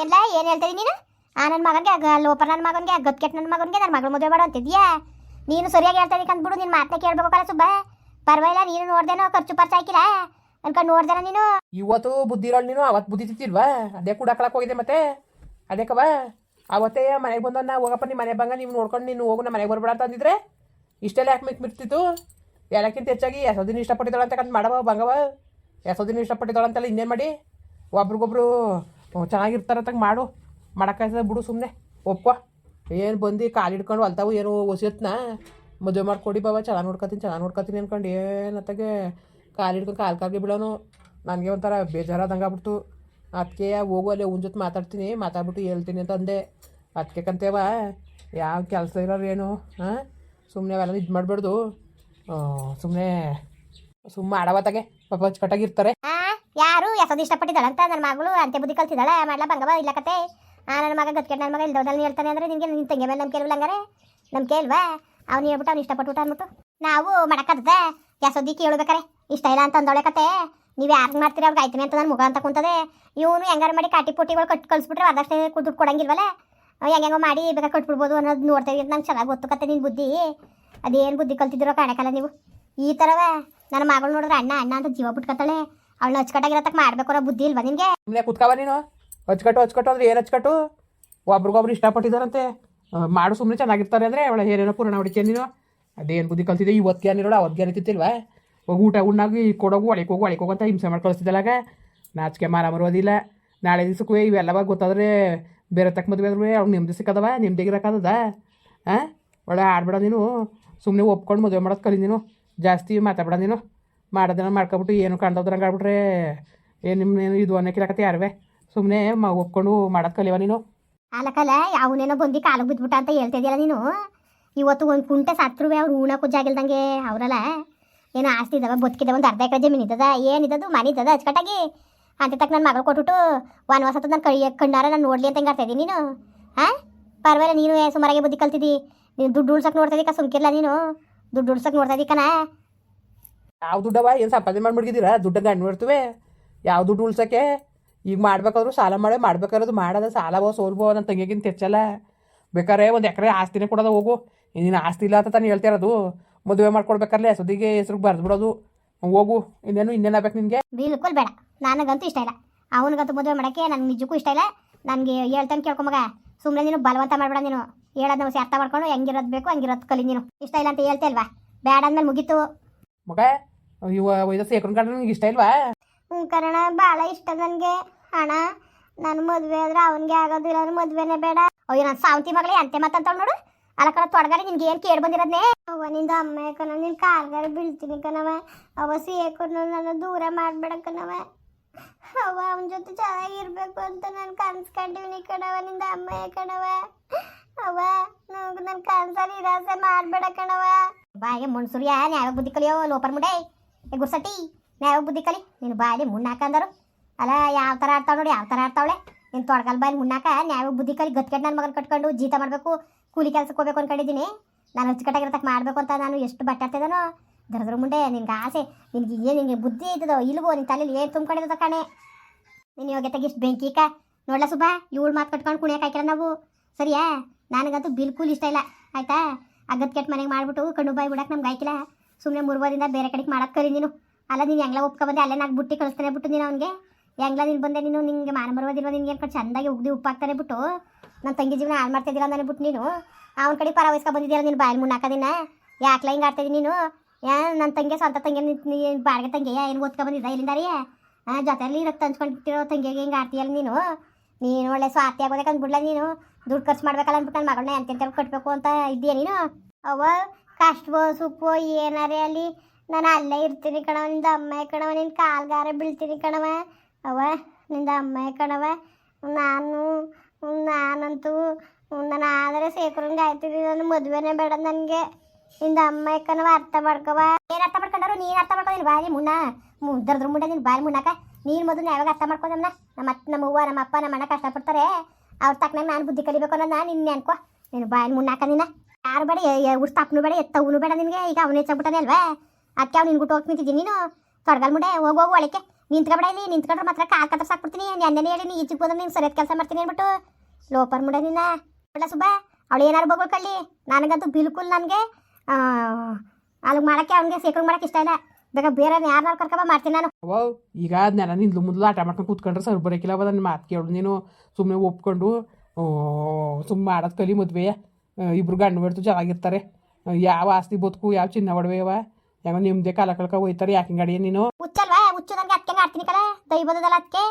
ಏನ್ಲ, ಏನ್ ಹೇಳ್ತೀನಿ ನೀನು? ಆ ನನ್ನ ಮಗನ್ಗೆ ಲೋಪರ್ ನನ್ನ ಮಗನ್ಗೆ ಗತ್ಕೆಟ್ ನನ್ನ ಮಗನಿಗೆ ನನ್ನ ಮಗಳು ಮದುವೆ ಮಾಡು ಅಂತಿದ್ಯಾ? ನೀನು ಸರಿಯಾಗಿ ಹೇಳ್ತಾ ಕಂದ್ಬಿಡು ನಿನ್ನ ಮಾತನ್ನ ಕೇಳ್ಬೇಕಲ್ಲ ಸುಬ್ಬ. ಪರವಾಗಿಲ್ಲ, ನೀನು ನೋಡ್ದೇನೋ ಖರ್ಚು ಪರ್ಚು ಹಾಕಿಲ್ಲ ಅನ್ಕೊಂಡು ನೋಡ್ದೇನ ನೀನು? ಇವತ್ತು ಬುದ್ಧಿ ಇರೋಳು ನೀನು ಅವತ್ತು ಬುದ್ಧಿ ತಿತ್ತಿಲ್ವಾ ಅದೇ ಕುಡಾಕಳಕ್ಕೆ ಹೋಗಿದೆ ಮತ್ತೆ. ಅದಕ್ಕವ ಅವತ್ತೇ ಮನೆಗೆ ಬಂದ ನಾ ಹೋಗಪ್ಪ ನಿಮ್ಮ ಮನೆ ಬಂಗ, ನೀವು ನೋಡ್ಕೊಂಡು ನೀನು ಹೋಗು ನಮ್ಮ ಮನೆಗೆ ಬರ್ಬೇಡ ಅಂತ ಅಂದಿದ್ರೆ? ಇಷ್ಟೆಲ್ಲ ಯಾಕೆ ಮಿಕ್ ಮಿರ್ತಿತ್ತು ಎಲ್ಲಕ್ಕಿಂತ ಹೆಚ್ಚಾಗಿ ಎಸೋ ದಿನ ಇಷ್ಟಪಟ್ಟಿದ್ದಾಳೆ ಅಂತ ಕಂಡು ಮಾಡವ ಬಂಗವ? ಎಸೋ ದಿನ ಇಷ್ಟಪಟ್ಟಿದ್ದಾಳೆ ಅಂತೆಲ್ಲ ಇನ್ನೇನು ಮಾಡಿ? ಒಬ್ರಿಗೊಬ್ರು ಚೆನ್ನಾಗಿರ್ತಾರಂತ ಮಾಡು. ಮಾಡೋಕ್ಕಾಯ್ತದ ಬಿಡು ಸುಮ್ಮನೆ ಒಪ್ಕೋ. ಏನು ಬಂದು ಕಾಲು ಹಿಡ್ಕೊಂಡು ಅಲ್ತಾವು ಏನು ಹೊಸಿಯತ್ನ ಮದುವೆ ಮಾಡ್ಕೊಡಿ ಬಾಬಾ, ಚೆನ್ನಾಗಿ ನೋಡ್ಕೊತೀನಿ ಚೆನ್ನಾಗಿ ನೋಡ್ಕೊತೀನಿ ಅನ್ಕೊಂಡು ಏನತ್ತಾಗೆ ಕಾಲು ಹಿಡ್ಕೊಂಡು ಕಾಲು ಕಾಲಿಗೆ ಬಿಡೋನು ನನಗೆ ಒಂಥರ ಬೇಜಾರಾದಂಗೆ ಆಗ್ಬಿಡ್ತು. ಅದಕ್ಕೆ ಹೋಗು, ಅಲ್ಲೇ ಜೊತೆ ಮಾತಾಡ್ತೀನಿ. ಮಾತಾಡ್ಬಿಟ್ಟು ಹೇಳ್ತೀನಿ ಅಂತ ಅಂದೆ. ಅದಕ್ಕೆ ಕಂತೇವ ಯಾವ ಕೆಲಸ ಇರೋರು ಏನು? ಹಾಂ? ಸುಮ್ಮನೆ ಅವೆಲ್ಲ ಇದು ಮಾಡಬಾರ್ದು ಸುಮ್ಮನೆ ಸುಮ್ಮನೆ ಆಡವತ್ತಾಗೆ ಪಾಪ ಅಚ್ಚುಕಟ್ಟಾಗಿರ್ತಾರೆ ಯಾರು? ಎಸೋದು ಇಷ್ಟಪಟ್ಟಿದ್ದಾಳೆ ಅಂತ ನನ್ನ ಮಗಳು ಅಂತೆ ಬುದ್ಧಿ ಕಲ್ತಿದ್ದಾಳೆ. ಮಾಡ್ಲಾ ಬಂಗವ ಇಲ್ಲ ಕತೆ. ಆ ನನ್ನ ಮಗ ಗತ್ಕೆಟ್ ನನ್ನ ಮಗ ಇಲ್ದೋದಲ್ಲಿ ಹೇಳ್ತಾನೆ ಅಂದ್ರೆ ನಿನಗೆ ನಿನ್ ತಂಗಿ ಮೇಲೆ ನಂಬಿಕೆ ಇಲ್ವಲ್ಲ ಹಂಗಾರೆ ನಂಬಿಕೆ ಇಲ್ವಾ ಅವ್ನು ಹೇಳ್ಬಿಟ್ಟು ಅವ್ನು ಇಷ್ಟಪಟ್ಬಿಟ್ಟು ಅಂದ್ಬಿಟ್ಟು ನಾವು ಮಾಡಕ್ಕದ ಯಾಸೋದಿ ಕೇಳ್ಬೇಕಾರೆ? ಇಷ್ಟ ಇಲ್ಲ ಅಂತ ಅಂದೊಳೆ ಕತೆ. ನೀವು ಯಾರು ಮಾಡ್ತೀರಿ? ಅವ್ರಿಗೆ ಆಯ್ತೀನಿ ಅಂತ ನನ್ನ ಮುಗ ಅಂತ ಕುಂತದೆ. ಇವನು ಹೆಂಗಾರು ಮಾಡಿ ಕಾಟಿ ಪುಟ್ಟಿಗಳು ಕಟ್ ಕಳಿಸ್ಬಿಟ್ರೆ ಅದಷ್ಟೇ ದುಡ್ಡು ಕೊಡಂಗಿಲ್ವಲ್ಲ? ಅವ್ ಹೆಂಗೋ ಮಾಡಿ ಬೇಗ ಕಟ್ಬಿಡ್ಬೋದು ಅನ್ನೋದು ನೋಡ್ತೇವೆ. ನಂಗೆ ಚೆನ್ನಾಗಿ ಗೊತ್ತು ಕತೆ ನಿನ್ನ ಬುದ್ಧಿ. ಅದೇನು ಬುದ್ಧಿ ಕಲ್ತಿದ್ದೀರೋ ಕಾಣಕಲ್ಲ ನೀವು. ಈ ಥರವೇ ನನ್ನ ಮಗಳು ನೋಡಿದ್ರೆ ಅಣ್ಣ ಅಣ್ಣ ಅಂತ ಜೀವ ಬಿಟ್ಕೊತಾಳೆ. ಅವಳು ಅಚ್ಚುಕಟ್ಟಾಗಿರತಕ್ಕ ಮಾಡ್ಬೇಕು ಅನ್ನೋ ಬುದ್ಧಿ ಇಲ್ವಾ ನಿನಗೆ? ಸುಮ್ಮನೆ ಕುತ್ಕವ ನೀನು. ಹಚ್ಕಟ್ಟು ಹಚ್ಕಟ್ಟು ಅಂದ್ರೆ ಏನು ಹಚ್ಕಟ್ಟು ಒಬ್ರಿಗೊಬ್ರು ಇಷ್ಟಪಟ್ಟಿದ್ದಾರಂತೆ. ಮಾಡು ಸುಮ್ಮನೆ ಚೆನ್ನಾಗಿರ್ತಾರೆ ಅಂದರೆ ಅವಳ ಏನೇನೋ ಪೂರ್ಣ ಹೊಡಿಕೆ ನೀನು. ಅದೇನು ಬುದ್ಧಿ ಕಲ್ತಿದ್ದೆ? ಇವತ್ತು ಏನಿರೋಳು ಅವತ್ತು ಏನಿತ್ತಿಲ್ವಾ ಹೋಗಿ ಊಟ ಉಣ್ಣಾಗಿ ಕೊಡೋಗು ಒಳಗೆ ಹೋಗು ಅಂತ ಹಿಂಸೆ ಮಾಡಿ ಕಳಿಸ್ತಿದ್ದಲ್ಲಾಗ ನಾಚಿಕೆ ಮಾರ ಮರೋದಿಲ್ಲ ನಾಳೆ ದಿವ್ಸಕ್ಕೂ ಇವೆಲ್ಲವ ಗೊತ್ತಾದ್ರೆ ಬೇರೆ ತಕ್ಕ ಮದುವೆ ಆದ್ರೂ ಅವ್ನು ನೆಮ್ಮದಿ ಸಿಕ್ಕದವ ನೆಮ್ಮದಿಗಿರಕ್ಕದ ಹಾಂ ಒಳ್ಳೆ ಆಡ್ಬೇಡ ನೀನು. ಸುಮ್ಮನೆ ಒಪ್ಕೊಂಡು ಮದುವೆ ಮಾಡೋದು ಕಲಿ ನೀನು. ಜಾಸ್ತಿ ಮಾತಾಡ್ಬೇಡ ನೀನು ಮಾಡೋದನ್ನ ಮಾಡ್ಕೊಬಿಟ್ಟು ಏನು ಕಾಣ್ದವ್ರಂಗೆ ಆಗ್ಬಿಟ್ರೆ ಏನು ನಿಮ್ಮ ಇದು ಅನ್ನಕ್ಕಿಲ್ಲಕತ್ತೆ ಯಾರವೇ? ಸುಮ್ಮನೆ ಮ ಒಪ್ಕೊಂಡು ಮಾಡೋದು ಕಲಿಯವ ನೀನು? ಅಲ್ಲಕಲ್ಲ ಅವನೇನೋ ಬಂದು ಕಾಲಿಗೆ ಬಿದ್ಬಿಟ್ಟ ಅಂತ ಹೇಳ್ತಿದ್ಯಲ್ಲ ನೀನು? ಇವತ್ತು ಒಂದು ಕುಂಟೆ ಸತ್ರುವೆ ಅವ್ರು ಉಣಕ್ಕೂ ಜಾಗಿಲ್ದಂಗೆ ಅವರಲ್ಲ? ಏನು ಆಸ್ತಿ ಇದ್ದಾವೆ ಬದುಕಿದ್ದಾವೆ ಒಂದು ಅರ್ಧ ಎಕರೆ ಜಮೀನು ಇದ್ದದ ಏನಿದ್ದದು ಮನೆ ಇದ್ದದ ಅಚ್ಚುಕಟ್ಟಾಗಿ? ಅಂತ ತಕ್ಕ ನನ್ನ ಮಗಳು ಕೊಟ್ಬಿಟ್ಟು ವನವಾಸ ನಾನು ಕೈ ಕಣ್ಣಾರ ನಾನು ನೋಡಲಿ ಅಂತ ಹೆಂಗೆ ನೀನು? ಹಾಂ? ಪರವಾಗಿಲ್ಲ, ನೀನು ಸುಮಾರಾಗಿ ಬುದ್ಧಿ ಕಲ್ತಿದ್ದಿ ನೀನು ದುಡ್ಡು ಉಳ್ಸಕ್ಕೆ ನೋಡ್ತಾ ಇದ್ದೀಕ ಸುಮ್ಕಿರ್ಲ ನೀನು? ದುಡ್ಡು ಉಳ್ಸಕ್ಕೆ ನೋಡ್ತಾ ಕಣ? ಯಾವ ದುಡ್ಡವ ಏನು ಸಂಪಾದನೆ ಮಾಡ್ಬಿಟ್ಟಿದ್ದೀರಾ ದುಡ್ಡು ಗಂಡು ಬಿಡ್ತುವೆ ಯಾವ ದುಡ್ಡು ಉಳ್ಸಕ್ಕೆ? ಈಗ ಮಾಡ್ಬೇಕಾದ್ರು ಸಾಲ ಮಾಡೇ ಮಾಡ್ಬೇಕಾರೋದು ಮಾಡೋದ ಸಾಲವೋ ಸೋಲ್ಬೋ ನನ್ನ ತಂಗಿಗಿಂತ ಹೆಚ್ಚಲ್ಲ. ಬೇಕಾರೆ ಒಂದು ಎಕರೆ ಆಸ್ತಿನೇ ಕೊಡೋದು ಹೋಗು. ನೀನು ಆಸ್ತಿ ಇಲ್ಲ ಅಂತ ತಾನು ಹೇಳ್ತಿರೋದು ಮದುವೆ ಮಾಡ್ಕೊಡ್ಬೇಕಾರ್ಲೆ ಸುದ್ದಿಗೆ ಹೆಸ್ರಿಗೆ ಬರೆದು ಬಿಡೋದು ಹೋಗು ಇನ್ನೇನು ಇನ್ನೇನು ಆಗ್ಬೇಕು ನಿನಗೆ? ಬಿಲ್ಕುಲ್ ಬೇಡ. ನನಗಂತೂ ಇಷ್ಟ ಇಲ್ಲ. ಅವನಿಗಂತೂ ಮದುವೆ ಮಾಡೋಕ್ಕೆ ನನಗೆ ನಿಜಕ್ಕೂ ಇಷ್ಟ ಇಲ್ಲ. ನನಗೆ ಹೇಳ್ತಾನೆ ಕೇಳ್ಕೊಂಬಗ ಸುಮ್ಮನೆ ನೀನು ಬಲವಂತ ಮಾಡಬೇಡ ನೀನು. ಹೇಳೋದು ನಾವು ಅರ್ಥ ಮಾಡ್ಕೊಂಡು ಹೆಂಗಿರೋದು ಬೇಕು ಹಂಗಿರೋದು ಕಲಿ ನೀನು. ಇಷ್ಟ ಇಲ್ಲ ಅಂತ ಹೇಳ್ತಾ ಬ್ಯಾಡ ಅಂದ್ಮೇಲೆ ಮುಗೀತು. ಮಗ ಇವ ಒಯ್ದ ಸೇಕ್ರನ್ ಕಂಡ್ರೆ ನಿಂಗೆ ಇಷ್ಟ ಇಲ್ವಾ? ಹ್ಞೂ ಕಣ ಭಾಳ ಇಷ್ಟ ನನಗೆ. ಅಣ್ಣ ನನ್ನ ಮದುವೆ ಆದ್ರೆ ಅವನಿಗೆ ಆಗೋದಿಲ್ಲ ಅಂದ್ರೆ ಮದುವೆನೇ ಬೇಡ. ಅಯ್ಯೋ ನನ್ನ ಸಾವಂತಿ ಮಗಳೇ ಅಂತೆ ಮಾತಂತ ನೋಡು. ಅಲ್ಲ ಕಣ ತೊಡಗಾರಿ ನಿನ್ಗೆ ಏನು ಕೇಳಿ ಬಂದಿರೋದ್ನೇ? ಅವನಿಂದ ಅಮ್ಮ ಕಣ ನಿನ್ನ ಕಾಲ್ಗಾರ ಬೀಳ್ತೀನಿ ಕಣವ ಅವ ಸೇಕೊಂಡು ನನ್ನ ದೂರ ಮಾಡಬೇಡ ಕಣವ ಅವ ಅವನ ಜೊತೆ ಚೆನ್ನಾಗಿರ್ಬೇಕು ಅಂತ ನಾನು ಕನ್ಸ್ಕೊಂಡಿವ್ನಿ ಕಣವ ನಿಂದ ಅಮ್ಮ ಕಣವ ಅವ? ನನಗೆ ನನ್ನ ಕನ್ಸಲ್ಲಿ ಇರಾಸೆ ಮಾಡಬೇಡ ಕಣವ ಬಾಯಿಗೆ ಮುನ್ಸುರಿಯ ನ್ಯಾಯ ಬುದ್ಧಿ ಕಲಿಯೋ ಲೋಪರ್ ಮುಡೆ? ಏ ಗುರ್ಸಟಿ ನ್ಯಾವ ಬುದ್ಧಿ ಕಲಿ? ನೀನು ಬಾಯಲ್ಲಿ ಮುನ್ನಾಕಂದರು ಅಲ್ಲ, ಯಾವ ಥರ ಆಡ್ತಾವ ನೋಡಿ, ಯಾವ ಥರ ಆಡ್ತಾವಳೆ? ನೀನು ತೊಡಗಲ್ ಬಾಯಲ್ಲಿ ಮುನ್ನಾಕ ನ್ಯಾವ ಬುದ್ಧಿ ಕಲಿ ಗಟ್ಕೆಟ್ ನನ್ನ ಮಗನ ಕಟ್ಕೊಂಡು ಜೀತ ಮಾಡಬೇಕು, ಕೂಲಿ ಕೆಲಸಕ್ಕೆ ಹೋಗ್ಬೇಕು ಅನ್ಕೊಂಡಿದ್ದೀನಿ. ನಾನು ಅಚ್ಚುಕಟ್ಟಾಗಿರತಕ್ಕ ಮಾಡಬೇಕು ಅಂತ ನಾನು ಎಷ್ಟು ಬಟ್ಟಾಡ್ತಿದ್ದಾನೋ ದರದ್ರ ಮುಂಡೆ, ನಿನ್ಗೆ ಆಸೆ, ನಿನ್ಗೆ ಏನು ನಿನಗೆ ಬುದ್ಧಿ ಇದ್ದದೋ, ಇಲ್ವೋ ನಿನ್ನ ತಲೆಯಲ್ಲಿ ಏನು ತುಂಬ್ಕೊಂಡಿರೋದ ಕಣೆ? ನೀನು ಯೋಗ್ಯತೆಗೆ ಇಷ್ಟು ಬೆಂಕಿ ಕ ನೋಡ್ಲ ಸುಬ್ಬ, ಇವಳು ಮಾತು ಕಟ್ಕೊಂಡು ಕುಣಿಯಕ್ಕೆ ಹಾಕಿರ ನಾವು. ಸರಿಯಾ? ನನಗಂತೂ ಬಿಲ್ಕುಲ್ ಇಷ್ಟ ಇಲ್ಲ. ಆಯ್ತಾ? ಅಗತ್ ಕೆಟ್ಟ ಮನೆಗೆ ಮಾಡಿಬಿಟ್ಟು ಕಣ್ಣು ಬಾಯಿ ಬಿಡಕ್ಕೆ ನಮ್ಗೆ ಆಯ್ಕಿಲ್ಲ. ಸುಮ್ಮನೆ ಮೂರ್ವದಿಂದ ಬೇರೆ ಕಡೆಗೆ ಮಾಡಕ್ಕೆ ಕರಿ ನೀನು. ಅಲ್ಲ, ನೀನು ಹೆಂಗ್ಲ ಒಪ್ಕೊಬಂದೆ ಅಲ್ಲೇ ನಾಲ್ಕು ಬುಟ್ಟಿ ಕಳಿಸ್ತಾನೆ ಬಿಟ್ಟು ನೀನು ಅವ್ನಿಗೆ. ಹೆಂಗ್ಲ ನೀನು ಬಂದೆ ನೀನು? ನಿಂಗೆ ಮಾನ ಬರುವುದಿಲ್ಲ ನಿನ್ಗೆ? ಅನ್ಕೊಂಡು ಚೆಂದಾಗಿ ಉಗ್ದಿ ಹಾಕ್ತಾರೆ ಬಿಟ್ಟು. ನನ್ನ ತಂಗಿ ಜೀವನ ಹಾಳು ಮಾಡ್ತಿದ್ದಿಲ್ಲ ಅಂತಾನೆ ಬಿಟ್ಟು ನೀನು. ಅವ್ನ ಕಡೆ ಪರ ವಯಸ್ಕ ಬಂದಿದ್ದೀರ ನೀನು ಬಾಯಲ್ಲಿ ಮುನ್ನಾಕದಿನ ಯಾಕ್ಲ ಹಿಂಗೆ ಆಡ್ತಿದ್ದೀನಿ ನೀನು? ನನ್ನ ತಂಗಿ ಸ್ವಂತ ತಂಗಿ ಬಾಡಿಗೆ ತಂಗಿಯ? ಏನು ಓದ್ಕೊ ಬಂದಿದ್ದ ಇಲ್ಲಿಂದ ರೀ ಹಾಂ ಜೊತೆಯಲ್ಲಿ ರಕ್ತ ಹಂಚ್ಕೊಂಡಿರೋ ತಂಗಿಗೆ ಹಿಂಗೆ ಆಡ್ತೀಯಲ್ಲ ನೀನು? ನೀನು ಒಳ್ಳೆ ಸ್ವಾರ್ಥಿ ಆಗೋದಕ್ಕೆ ಅಂದ್ಬಿಡ್ಲ ನೀನು. ದುಡ್ಡು ಖರ್ಚು ಮಾಡ್ಬೇಕಲ್ಲ ಅಂದ್ಬಿಟ್ಟು ನನ್ನ ಮಗಳನ್ನ ಎಂತೆಂತ ಕಟ್ಟಬೇಕು ಅಂತ ಇದ್ದೀಯ ನೀನು? ಅವ ಕಷ್ಟವೋ, ಸುಖವೋ, ಏನಾರೇ ಅಲ್ಲಿ ನಾನು ಅಲ್ಲೇ ಇರ್ತೀನಿ ಕಣವ ನಿಂದ ಅಮ್ಮ ಕಣವ ನಿನ್ನ ಕಾಲ್ಗಾರ ಬೀಳ್ತೀನಿ ಕಣವ ಅವ ನಿಂದ ಅಮ್ಮ ಕಣವ ನಾನು, ನಾನಂತೂ ನಾನು ಆದರೆ ಸೇಕರಂಗ ಆಯ್ತಿದ್ದೆ ನನ್ನ ಮದುವೆನೇ ಬೇಡ ನನಗೆ. ನಿಂದ ಅಮ್ಮ ಕಣವ ಅರ್ಥ ಮಾಡ್ಕವ ಏನು ಅರ್ಥ ಮಾಡ್ಕೊಂಡಾರು? ನೀನು ಅರ್ಥ ಮಾಡ್ಕೊಂಡಿಲ್ಲ, ಬಾಯಿ ಮುನ್ನ. ಮುದ್ದರದ್ರ ಮುಂಡ ನಿನ್ನ ಬಾಯಿ ಮುನ್ನಾಕ. ನೀನು ಮೊದಲು ಯಾವಾಗ ಅರ್ಥ ಮಾಡ್ಕೊಂಡಮ್ಮ ನಮ್ಮ ಅತ್ತೆ, ನಮ್ಮ ಅವ್ವ, ನಮ್ಮ ಅಪ್ಪ, ನಮ್ಮ ಅಣ್ಣ ಕಷ್ಟಪಡ್ತಾರೆ. ಅವ್ರ ತಕ್ಕನಾಗ ನಾನು ಬುದ್ಧಿ ಕಲಿಬೇಕು ಅನ್ನೋದು ನಾನು ನಿನ್ನೆ ಅನ್ಕೋ. ನೀನು ಬಾಯಲ್ಲಿ ಮುನ್ನಾಕ ನಿನ್ನ ಯಾರು ಬೇಡ ಉಡ್ಸ್ ಅಪ್ಪನು ಬೇಡ ಎತ್ತವನು ಬೇಡ ನಿನಗೆ. ಈಗ ಅವನು ಹೆಚ್ಚಾಗ್ಬಿಟ್ಟಾನೆ ಅಲ್ವಾ? ಅದಕ್ಕೆ ಅವ್ನು ನಿನ್ಗುಟ್ಟು ಹೋಗಿ ನಿಂತಿದ್ದೀನಿ ನೀನು. ತೊಡಗಲ್ ಮುಂಡೆ, ಹೋಗಿ, ಹೋಗು, ಒಳಕ್ಕೆ. ನಿಂತ್ಕೊಬೇಡ ಇಲ್ಲಿ, ನಿಂತ್ಕೊಂಡ್ರೆ ಮಾತ್ರ ಕಾಲ್ ಕತ್ರ ಸಾಕ್ಬಿಡ್ತೀನಿ ನೆನ್ನೆ ಹೇಳಿ, ನೀ ಈಚಿಗೆ ಬಂದ್ರೆ ನೀನು ಸರಿಯಾದ ಕೆಲಸ ಮಾಡ್ತೀನಿ ಅಂದ್ಬಿಟ್ಟು ಲೋಪರ್ ಮುಂಡೆ ನಿನ್ನ ಬೇಡ ಸುಬ್ಬ, ಅವಳು ಏನಾರು ಬಗೊಳ್ಕೊಳ್ಳಿ. ನನಗಂತೂ ಬಿಲ್ಕುಲ್ ನನಗೆ. ಅಲ್ಲಿಗೆ ಮಾಡೋಕ್ಕೆ ಅವ್ನಿಗೆ ಸೇಕೊಂಡು ಮಾಡೋಕ್ಕೆ ಇಷ್ಟ ಇಲ್ಲ. ಬೇಕಾ ಬೇರೆ ಯಾರನ್ನಾರು ಕರ್ಕೊಬ ಮಾಡ್ತೀನಿ ನಾನು. ಅವ ಈಗ ಅದನ್ನೆಲ್ಲ ನಿಂದ್ಲು ಮೊದಲು ಆಟ ಮಾಡ್ಕೊಂಡು ಕೂತ್ಕೊಂಡ್ರೆ ಸರ್ ಬರೋಕಿಲ್ಲ ಅವ ನನ್ನ ಮಾತು ಕೇಳು. ನೀನು ಸುಮ್ಮನೆ ಒಪ್ಕೊಂಡು ಸುಮ್ಮನೆ ಮಾಡೋದು ಕಲಿ ಮದುವೆ. ಇಬ್ರು ಗಂಡು ಬಿಡ್ತು ಚೆನ್ನಾಗಿರ್ತಾರೆ. ಯಾವ ಆಸ್ತಿ ಬದುಕು ಯಾವ ಚಿನ್ನ ಒಡವೆ ಅವ? ಯಾವ ನಿಮ್ಮದೇ ಕಾಲ ಕಳ್ಕ ಹೋಯ್ತಾರೆ ಯಾಕೆ ಗಾಡಿ ನೀನು? ಹುಚ್ಚಲ್ವಾ? ಹುಚ್ಚು ನನಗೆ ಅದಕ್ಕೆ ಆಡ್ತೀನಿ ಕಲ. ದೈವದಲ್ಲ ಅದಕ್ಕೆ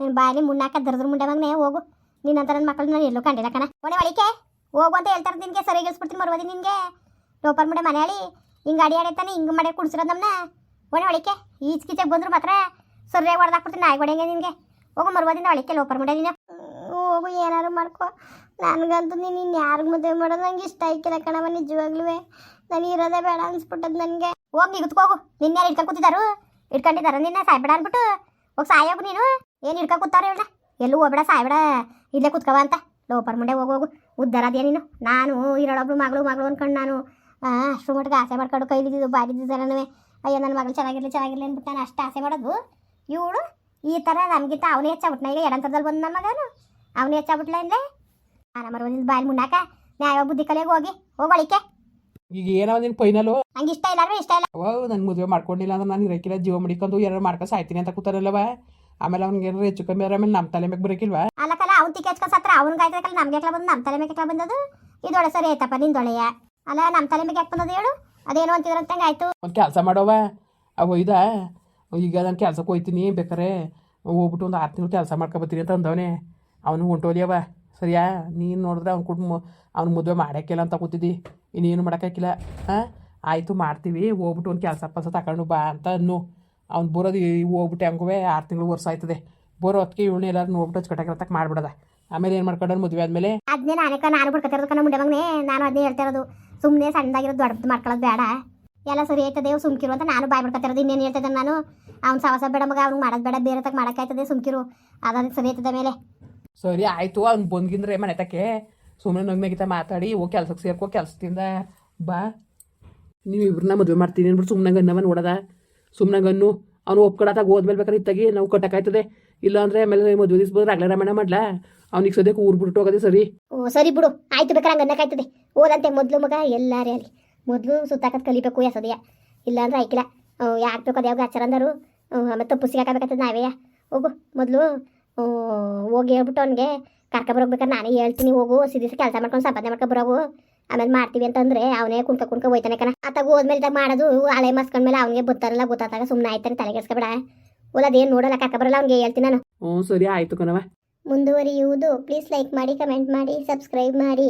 ನೀನು ಬಾಯಲ್ಲಿ ಮುನ್ನಾಕ ದರ್ದ್ರ ಮುಂಡೆ ಮಗನೇ ಹೋಗು. ನಿನ್ನಂತ ನನ್ನ ಮಕ್ಕಳು ನಾನು ಎಲ್ಲೂ ಕಂಡಿಲ್ಲ ಕಣ. ಒಳಿಕೆ ಹೋಗು ಅಂತ ಹೇಳ್ತಾರೆ ನಿನಗೆ ಸರಿ ಗೆಲ್ಸ್ಬಿಡ್ತೀನಿ ಮರುವದಿ ನಿನಗೆ. ಲೋಪರ್ ಮುಂಡೆ ಮನೆ ಹೇಳಿ ಹಿಂಗೆ ಅಡಿ ಆಡೈತಾನೆ ಹಿಂಗೆ ಮಾಡಿ ಕುಡ್ಸಿರೋದು ನಮ್ಮನ್ನ ಒಳ್ಳೆ ಒಳಿಕೆ ಈಚ್ ಬಂದ್ರು ಮಾತ್ರ ಸರಿಯಾಗಿ ಹೊಡೆದಾಕ್ಬಿಡ್ತೀನಿ ನಾಯಿ ಹೊಡೆಯಂಗೆ ನಿನಗೆ. ಹೋಗು ಮರ್ವಾದಿಂದ ಒಳಿಕೆ ಲೋಪರ್ ಮುಂಡೆ ನೀನು. ಹೋಗು ಏನಾರು ಮಾಡ್ಕೋ. ನನಗಂತೂ ನೀನು ಇನ್ನು ಯಾರಿಗೆ ಮದುವೆ ಮಾಡೋದು ನಂಗೆ ಇಷ್ಟ ಆಯ್ಕಿಲ್ಲ ಕಣವ ನಿಜವಾಗ್ಲೂ ನಾನು ಇರೋದೇ ಬೇಡ ಅನ್ಸ್ಬಿಟ್ಟದ್ ನನಗೆ. ಹೋಗಿ ನಿಗುತ್ಕೋಗು ನಿನ್ನೆ ಯಾರು ಇಟ್ಕೊಂಡು ಕೂತಿದ್ದಾರು ಇಟ್ಕೊಂಡಿದ್ದಾರ ನಿನ್ನ? ಸಾಯ್ಬೇಡ ಅನ್ಬಿಟ್ಟು. ಹೋಗಿ ಸಾಯೋಗು ನೀನು. ಏನು ಇಟ್ಕೊಂಡು ಕೂತಾರ ಹೇಳ ಎಲ್ಲೂ ಹೋಗ್ಬೇಡ ಸಾಯ್ಬೇಡ. ಇಲ್ಲೇ ಕೂತ್ಕವ ಅಂತ. ಲೋಪರ್ ಮುಂಡೆ ಹೋಗೋಗು ಹೋಗು. ಉದ್ದಾರ ಅದೇ ನೀನು? ನಾನು ಇರೋಳೊಬ್ಳು ಮಗಳು ಮಗಳು ಅನ್ಕೊಂಡು ನಾನು ಆ, ಅಷ್ಟ್ರ ಮಟ್ಟಿಗೆ ಆಸೆ ಮಾಡ್ಕೊಂಡು ಕೈಲಿದ್ದು ಬಾರಿದ್ದಿದ್ದಾರನೂ ಅಯ್ಯೋ ನನ್ನ ಮಗಳು ಚೆನ್ನಾಗಿರಲಿ ಚೆನ್ನಾಗಿರಲಿ ಅಂದ್ಬಿಟ್ಟು ನಾನು ಅಷ್ಟು ಆಸೆ ಮಾಡೋದು. ಇವಳು ಈ ಥರ ನಮಗಿಂತ ಅವನೇ ಹೆಚ್ಚಾಗ್ಬಿಟ್ನ. ಈಗ ಎಡಂತರದಲ್ಲಿ ಬಂದು ನನ್ನ ಮಗನು. ಅವನೇ ಹೆಚ್ಚಾಗ್ಬಿಟ್ಲ ಅಂದ್ರೆ ನಾನು ಮರವಲ್ಲಿ ಬಾಯಲ್ಲಿ ಮುನ್ನಾಕ ನ್ಯಾಯ ಬುದ್ಧಿ ಕಲಿಯೋಗಿ ಹೋಗಿ. ಹೋಗೋಳಿಕೆ ಈಗ ಏನೋ ನಿನ್ನ ಫೈನಲು ನಂಗೆ ಇಷ್ಟ ಇಲ್ಲ ಅಂದ್ರೆ ಇಷ್ಟ ಇಲ್ಲ. ಓ ನನ್ನ ಮದುವೆ ಮಾಡ್ಕೊಂಡಿಲ್ಲ ಅಂದ್ರೆ ನಾನು ಇರಕ್ಕಿಲ್ಲ ಜೀವ ಮಡಿಕೊಂಡು ಎರಡು ಮಾಡ್ಕೊಂಡು ಸಾಯ್ತೀನಿ ಅಂತ ಕೂತಾರಲ್ಲವ. ಆಮೇಲೆ ಅವ್ನಿಗೆ ಏನಾರು ಹೆಚ್ಚು ಕಮ್ಮಿ ಆದ್ರೆ ಆಮೇಲೆ ನಮ್ಮ ತಲೆ ಮೇಲೆ ಬರೋಕಿಲ್ವಾ? ಅಲ್ಲಕಲ್ಲ ಅವ್ನು ತಿಕ್ಕ ಹಚ್ಕೊಂಡು ಸತ್ರ ಅವ್ನಿಗೆ ಆಯ್ತಕ್ಕಲ್ಲ ನಮ್ಗೆ ಬಂದು ನಮ್ಮ ತಲೆ ಮೇಲೆ ಬಂದದು? ಇದೊಳೆ ಸರಿ ಆಯ್ತಪ್ಪ ನಿಂದೊಳೆಯ. ಅಲ್ಲ ನಮ್ಮ ತಲೆ ಮೇಲೆ ಯಾಕೆ ಬಂದದ ಹೇಳು? ಅದೇನು ಅಂತಿದ್ರಂತೆ ಆಯ್ತು. ಒಂದು ಕೆಲಸ ಮಾಡೋವ? ಅವ ಒಯ್ದ? ಈಗ ನಾನು ಕೆಲ್ಸಕ್ಕೆ ಹೋಯ್ತೀನಿ ಬೇಕಾರೆ. ಹೋಗ್ಬಿಟ್ಟು ಒಂದು ಆರು ತಿಂಗಳು ಕೆಲಸ ಮಾಡ್ಕೊಬತ್ತೀನಿ ಅಂತ ಅಂದವನೇ. ಅವನು ಹೊಂಟೋದ್ಯವ ಸರಿಯಾ? ನೀನು ನೋಡಿದ್ರೆ ಅವ್ನು ಕುಟುಂಬ ಅವ್ನು ಮದುವೆ ಮಾಡೋಕ್ಕಿಲ್ಲ ಅಂತ ಕೂತಿದ್ದಿ. ಇನ್ನೇನು ಮಾಡೋಕ್ಕಾಗಿಲ್ಲ ಹಾಂ? ಆಯಿತು ಮಾಡ್ತೀವಿ. ಹೋಗ್ಬಿಟ್ಟು ಒಂದು ಕೆಲಸ ಪಲ್ಸ ತಗೊಂಡು ಬಾ ಅಂತ ಅನ್ನು. ಅವ್ನು ಬರೋದು ಹೋಗ್ಬಿಟ್ಟು ಹಂಗುವೆ. ಆರು ತಿಂಗಳು ವರ್ಷ ಆಯ್ತದೆ. ಬರೋ ಹೊತ್ತಿಗೆ ಇವಳನ್ನ ಎಲ್ಲರೂ ನೋಡ್ಬಿಟ್ಟು ಹಚ್ಕಟ್ಟಾಗಿರತಕ್ಕ ಮಾಡ್ಬಿಡದ. ಆಮೇಲೆ ಏನು ಮಾಡ್ಕೊಂಡು ಮದುವೆ ಆದಮೇಲೆ? ಅದನ್ನೇ ನಾನು ನಾನು ಬಿಡ್ಕೊತಿರೋದು ಕಣ ಮುಂಡೆ ಮಗನೇ. ನಾನು ಅದನ್ನೇ ಹೇಳ್ತಾ ಇರೋದು. ಸುಮ್ಮನೆ ಸಣ್ಣದಾಗಿರೋ ದೊಡ್ಡದು ಮಾಡ್ಕೊಳ್ಳೋದು ಬೇಡ. ಎಲ್ಲ ಸರಿ ಆಯ್ತದೆ ಸುಮ್ಕಿರು ಅಂತ ನಾನು ಬಾಯ್ ಬಿಡ್ಕೊತಿರೋದು ಇನ್ನೇನು ಹೇಳ್ತದೆ ನಾನು? ಅವ್ನು ಸವಸ ಬೇಡ ಮಗ, ಅವ್ನಿಗೆ ಮಾಡೋದು ಬೇಡ, ಬೇರೆ ತಕ್ಕ ಮಾಡೋಕ್ಕಾಯ್ತದೆ ಸುಮ್ಕಿರು. ಅದಾದ್ರೆ ಸರಿ ಆಯ್ತದ ಮೇಲೆ ಸರಿ ಆಯಿತು, ಅವ್ನು ಬಂದ್ಗಿಂದ್ರೆ ಮನೆ ತಕ್ಕೆ. ಸುಮ್ಮನೆ ನಗ್ನಗಿತ ಮಾತಾಡಿ ಓ ಕೆಲ್ಸಕ್ಕೆ ಸೇರ್ಕೋ, ಕೆಲಸದಿಂದ ಬಾ. ನೀವು ಇಬ್ರನ್ನ ಮದುವೆ ಮಾಡ್ತೀನಿ ಅಂದ್ಬಿಟ್ಟು ಸುಮ್ಮನೆ ಗನ್ನವ ನೋಡದ ಸುಮ್ಮನೆ ಗನ್ನು ಅವ್ನು ಒಪ್ಕೊಡತ್ತಾಗ ಹೋದ್ಮೇಲೆ ಬೇಕಾದ್ರೆ ಇತ್ತಾಗಿ ನಾವು ಕಟ್ಟಕ್ಕಾಯ್ತದೆ ಇಲ್ಲ ಅಂದ್ರೆ ಆಮೇಲೆ ಮದುವೆ ದಿವಸ ಬಂದ್ರೆ ಅಗ್ಲ ರಾಮಾಯಣ ಮಾಡ್ಲಾ? ಅವ್ನಿಗೆ ಸದ್ಯಕ್ಕೆ ಊರ್ ಬಿಟ್ಟು ಹೋಗೋದೇ ಸರಿ. ಓ, ಸರಿ ಬಿಡು. ಆಯ್ತು ಹಂಗೆ ಆಯ್ತದೆ ಓದಂತೆ ಮೊದ್ಲು ಮಗ, ಎಲ್ಲಾರೇ ಅಲ್ಲಿ. ಮೊದ್ಲು ಸುತ್ತಾಕತ್ ಕಲಿಬೇಕು ಎಸದೆಯ ಇಲ್ಲ ಅಂದ್ರೆ ಆಯ್ಕಿಲ್ಲ. ಯಾಕೆ ಬೇಕು ಅದ್ಯಾವಾಗ ಆಚಾರ ಅಂದರು. ಆಮೇಲೆ ತಪ್ಪು ಸಿಗಾಕಬೇಕಾಗ್ತದೆ ನಾವೇ ಹೋಗು, ಮೊದಲು ಹೋಗಿ ಹೇಳ್ಬಿಟ್ಟು ಅವ್ನಿಗೆ ಕರ್ಕೊಬರೋಗ್ಬೇಕಾದ್ರೆ ನಾನೇ ಹೇಳ್ತೀನಿ, ಹೋಗು. ಸಿದಿಸಿ ಕೆಲಸ ಮಾಡ್ಕೊಂಡು ಸಂಪಾದನೆ ಮಾಡ್ಕೊ ಬರೋಗು. ಆಮೇಲೆ ಮಾಡ್ತೀವಿ ಅಂತಂದ್ರೆ ಅವನೇ ಕುಣ್ಕ ಕುಣ್ಕ ಹೋಯ್ತಾನೆ ಕಣ. ಆತಾಗ ಹೋದ್ಮೇಲೆ ಮಾಡೋದು, ಹಳೆ ಮಸ್ಕೊಂಡ್ಮೇಲೆ ಅವನಿಗೆ ಗೊತ್ತಾರಲ್ಲ ಗೊತ್ತಾದಾಗ ಸುಮ್ಮನೆ ಆಯ್ತಾನೆ, ತಲೆಗೆಡ್ಸ್ಕೊಬೇಡ. ಓಲ್ ಏನು ನೋಡಲ್ಲ ಕಾಕ ಬರಲ್ಲ ಅವ್ನಿಗೆ ಹೇಳ್ತೀನಿ ನಾನು. ಹ್ಞೂ ಸರಿ ಆಯಿತು ಕಣವ ಮುಂದುವರಿಯುವುದು. ಪ್ಲೀಸ್ ಲೈಕ್ ಮಾಡಿ ಕಮೆಂಟ್ ಮಾಡಿ ಸಬ್ಸ್ಕ್ರೈಬ್ ಮಾಡಿ.